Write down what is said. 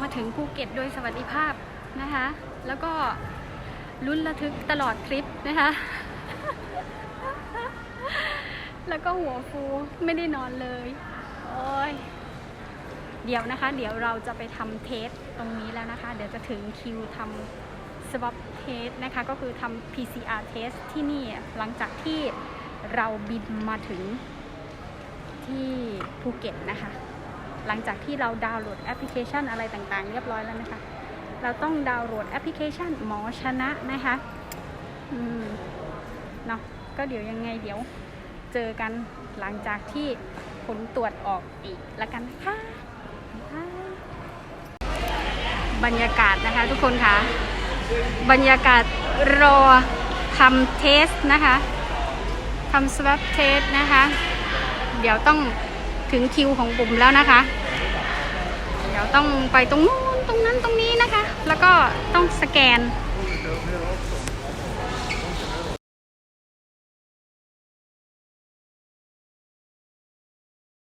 มาถึงภูเก็ตโดยสวัสดิภาพนะคะ แล้วก็ลุ้นระทึกตลอดทริปนะคะ แล้วก็หัวฟูไม่ได้นอนเลย โอ้ย เดี๋ยวนะคะ เดี๋ยวเราจะไปทำเทสตรงนี้แล้วนะคะ เดี๋ยวจะถึงคิวทำ swab test นะคะ ก็คือทำ PCR test ที่นี่หลังจากที่เราบินมาถึงที่ภูเก็ตนะคะ หลังจากที่เราดาวน์โหลดแอปพลิเคชันอะไรต่างๆ เรียบร้อยแล้วนะคะ เราต้องดาวน์โหลดแอปพลิเคชันหมอชนะนะคะอืมเนาะก็เดี๋ยวยังไงเดี๋ยวเจอกันหลังจากที่ผลตรวจออกอีกละกันนะคะบรรยากาศนะคะทุกคนคะบรรยากาศรอทำเทสนะคะทำ swab test นะคะ เดี๋ยวต้อง ถึงคิวของบุ๋มแล้วนะคะ เดี๋ยวต้องไปตรงนู้นตรงนั้นตรงนี้นะคะ แล้วก็ต้องสแกน